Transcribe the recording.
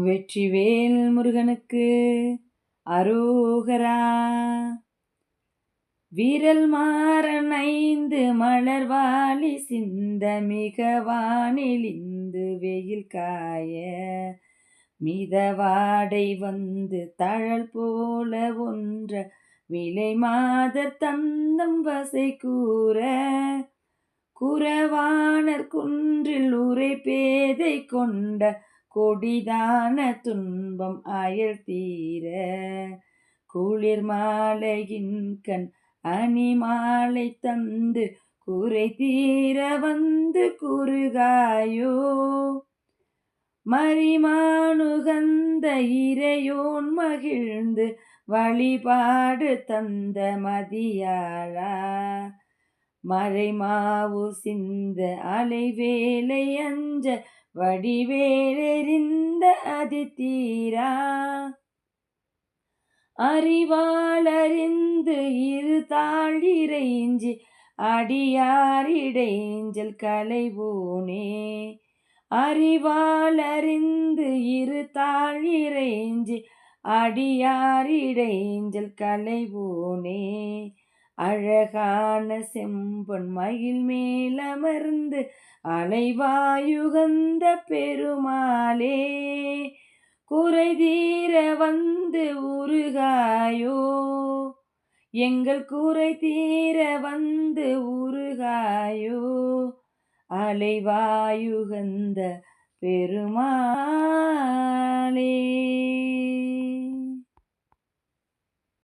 வெற்றிவேல் முருகனுக்கு அரோகரா. வீரல் மாறன் ஐந்து மலர்வாளி சிந்த மிக வானிலிந்து வெயில் காய. மிதவாடை வந்து தழல் போல ஒன்ற விலை மாதர் தந்தம் வசை கூற. குறவானர் குன்றில் உரை பேதை கொண்ட கொடிதான துன்பம் அயல் தீர குளிர் மாலையின் கண் அணி மாலை தந்து குறை தீர வந்து குறுகாயோ? மரிமானுகந்த இறையோன் மகிழ்ந்து வழிபாடு தந்த மதியாளா? மறைமாவு சிந்த அலைவேலை அஞ்ச வடிவேலெறிந்த அதித்தீரா அறிவாளறிந்து இரு தாழிறைஞ்சி அடியாரிடைஞ்சல் கலைவோனே. அறிவாளறிந்து இரு தாழிறைஞ்சி அடியாரிடைஞ்சல் கலைவோனே. அழகான செம்பொன் மயில் மேலமர்ந்து அலைவாயுகந்த பெருமாளே குறை தீர வந்து உருகாயோ. எங்கள் குறை தீர வந்து உருகாயோ. அலைவாயுகந்த பெருமாளே.